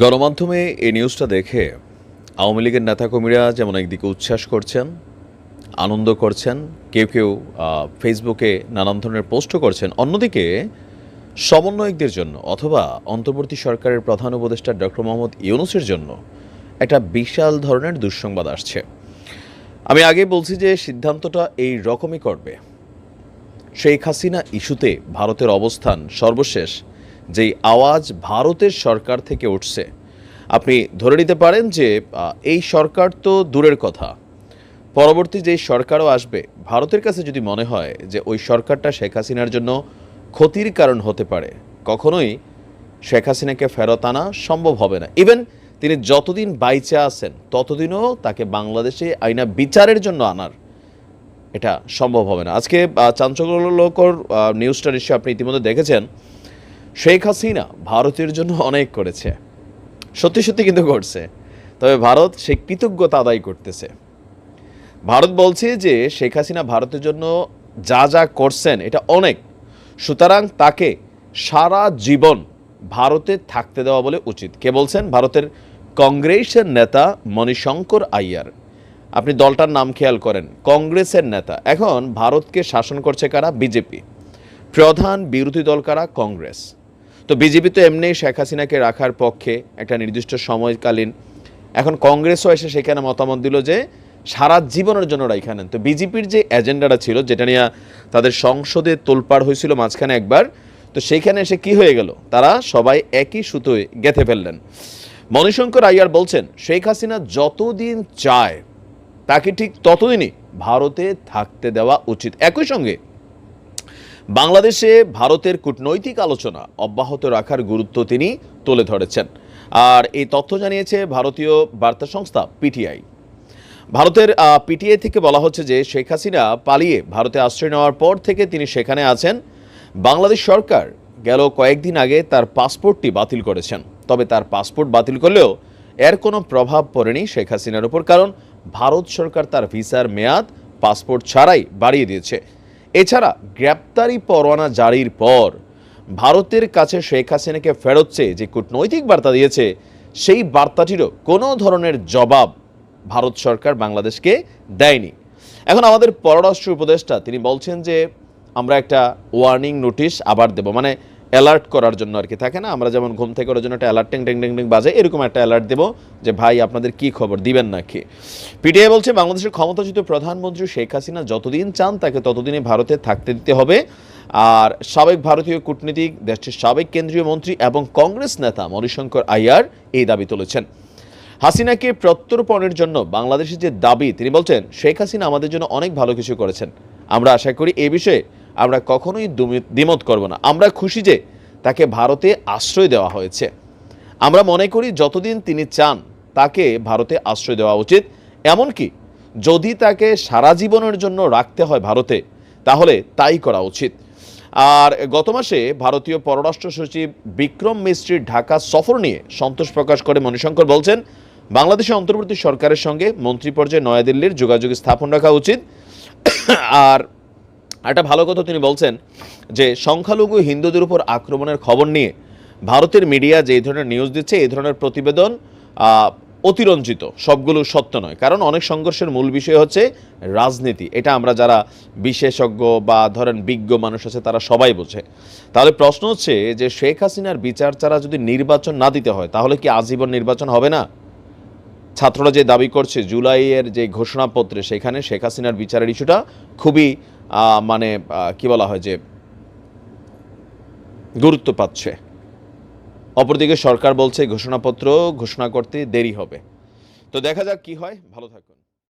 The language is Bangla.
গণমাধ্যমে এই নিউজটা দেখে আওয়ামী লীগের নেতাকর্মীরা যেমন একদিকে উচ্ছ্বাস করছেন, আনন্দ করছেন, কেউ কেউ ফেসবুকে নানান ধরনের পোস্টও করছেন। অন্যদিকে সমন্বয়কদের জন্য অথবা অন্তর্বর্তী সরকারের প্রধান উপদেষ্টা ডক্টর মোহাম্মদ ইউনুসের জন্য একটা বিশাল ধরনের দুঃসংবাদ আসছে। আমি আগে বলছি যে সিদ্ধান্তটা এই রকমই করবে। শেখ হাসিনা ইস্যুতে ভারতের অবস্থান সর্বশেষ যেই আওয়াজ ভারতের সরকার থেকে উঠছে। আপনি ধরে নিতে পারেন যে এই সরকার তো দূরের কথা। পরবর্তী যেই সরকারও আসবে, ভারতের কাছে যদি মনে হয় যে, ওই সরকারটা শেখ হাসিনার জন্য ক্ষতির কারণ হতে পারে, কখনোই শেখ হাসিনাকে ফেরত আনা সম্ভব হবে না। ইভেন তিনি যতদিন বাইচে আছেন, ততদিনও তাকে বাংলাদেশে আইনা বিচারের জন্য আনার এটা সম্ভব হবে না। আজকে চাঞ্চল্যকর নিউজটা নিশ্চয়ই আপনি ইতিমধ্যে দেখেছেন। শেখ হাসিনা ভারতের জন্য অনেক করেছে। সত্যি সত্যি কিন্তু করছে তবে ভারত সে কৃতজ্ঞতা আদায় করতেছে। ভারত বলছে যে শেখ হাসিনা ভারতের জন্য যা যা করছেন, এটা অনেক। সুতরাং তাকে সারা জীবন ভারতে থাকতে দেওয়া বলে উচিত। কে বলছেন? ভারতের কংগ্রেসের নেতা মণিশঙ্কর আইয়ার। আপনি দলটার নাম খেয়াল করেন। কংগ্রেসের নেতা। এখন ভারতকে শাসন করছে কারা? বিজেপি। প্রধান বিরোধী দল কারা? কংগ্রেস। তো বিজেপি তো এমনি শেখ হাসিনাকে রাখার পক্ষে একটা নির্দিষ্ট সময়কালীন, এখন কংগ্রেসও এসে সেখানে মতামত দিল যে সারা জীবনের জন্য রাইখা নেন তো বিজেপির যে এজেন্ডাটা ছিল, যেটা নিয়ে তাদের সংসদে তোলপাড় হয়েছিল মাঝখানে একবার, তো সেইখানে এসে কি হয়ে গেল? তারা সবাই একই সুতোয় গেঁথে ফেললেন। মণিশঙ্কর আইয়ার বলছেন, শেখ হাসিনা যতদিন চায়, তাকে ঠিক ততদিনই ভারতে থাকতে দেওয়া উচিত। একই সঙ্গে বাংলাদেশে ভারতের কূটনৈতিক আলোচনা অব্যাহত রাখার গুরুত্ব তিনি তুলে ধরেছেন। আর এই তথ্য জানিয়েছে ভারতীয় বার্তা সংস্থা পিটিআই। ভারতের পিটিআই থেকে বলা হচ্ছে যে শেখ হাসিনা পালিয়ে ভারতে আশ্রয় নেওয়ার পর থেকে তিনি সেখানে আছেন। বাংলাদেশ সরকার গেল কয়েকদিন আগে তার পাসপোর্টটি বাতিল করেছেন। তবে তার পাসপোর্ট বাতিল করলেও এর কোনো প্রভাব পড়েনি শেখ হাসিনার উপর, কারণ ভারত সরকার তার ভিসার মেয়াদ পাসপোর্ট ছাড়াই বাড়িয়ে দিয়েছে। এছাড়া গ্রেপ্তারি পরোয়ানা জারির পর ভারতের কাছে শেখ হাসিনাকে ফেরত চেয়ে যে কূটনৈতিক বার্তা দিয়েছে, সেই বার্তাটিরও কোনো ধরনের জবাব ভারত সরকার বাংলাদেশকে দেয়নি। এখন আমাদের পররাষ্ট্র উপদেষ্টা তিনি বলছেন যে, আমরা একটা ওয়ার্নিং নোটিশ আবার দেব। মানে অ্যালার্ট করার জন্য আর কি, থাকে না? আমরা যেমন ঘুম থেকে ওর জন্য একটা অ্যালার্ট টিং টিং টিং বাজে, এরকম একটা অ্যালার্ট দেবো যে, ভাই, আপনাদের কি খবর? দিবেন না নাকি? পিটিআই বলছে, বাংলাদেশের ক্ষমতাচ্যুত প্রধানমন্ত্রী শেখ হাসিনা যতদিন চান, তাকে ততদিনই ভারতে থাকতে দিতে হবে। আর সাবেক ভারতীয় কূটনীতিক, দেশটির সাবেক কেন্দ্রীয় মন্ত্রী এবং কংগ্রেস নেতা মণিশঙ্কর আইয়ার এই দাবি তুলেছেন। হাসিনাকে প্রত্যর্পণের জন্য বাংলাদেশের যে দাবি, তিনি বলছেন, শেখ হাসিনা আমাদের জন্য অনেক ভালো কিছু করেছেন। আমরা আশা করি এ বিষয়ে আমরা কখনোই দ্বিমত করব না। আমরা খুশি যে তাকে ভারতে আশ্রয় দেওয়া হয়েছে। আমরা মনে করি যতদিন তিনি চান, তাকে ভারতে আশ্রয় দেওয়া উচিত। এমনকি যদি তাকে সারা জীবনের জন্য রাখতে হয় ভারতে, তাহলে তাই করা উচিত। আর গত মাসে ভারতীয় পররাষ্ট্র সচিব বিক্রম মিস্ত্রির ঢাকা সফর নিয়ে সন্তোষ প্রকাশ করে মণিশঙ্কর বলছেন বাংলাদেশের অন্তর্বর্তী সরকারের সঙ্গে মন্ত্রী পর্যায়ে নয়াদিল্লির যোগাযোগ স্থাপন রাখা উচিত। আর একটা ভালো কথা তিনি বলছেন যে সংখ্যালঘু হিন্দুদের উপর আক্রমণের খবর নিয়ে ভারতের মিডিয়া যে ধরনের নিউজ দিচ্ছে এই ধরনের প্রতিবেদন অতিরঞ্জিত, সবগুলো সত্য নয়। কারণ অনেক সংঘর্ষের মূল বিষয় হচ্ছে রাজনীতি। এটা আমরা যারা বিশেষজ্ঞ বা ধরেন বিজ্ঞ মানুষ আছে, তারা সবাই বোঝে। তাহলে প্রশ্ন হচ্ছে যে শেখ হাসিনার বিচার ছাড়া যদি নির্বাচন না দিতে হয়, তাহলে কি আজীবন নির্বাচন হবে না? ছাত্ররা যে দাবি করছে, জুলাইয়ের যে ঘোষণাপত্রে সেখানে শেখ হাসিনার বিচারের ইস্যুটা খুবই মানে কি বলা হয় যে, গুরুত্ব পাচ্ছে। অপরদিকে সরকার বলছে, ঘোষণাপত্র ঘোষণা করতে দেরি হবে। তো দেখা যাক কি হয়। ভালো থাকুন।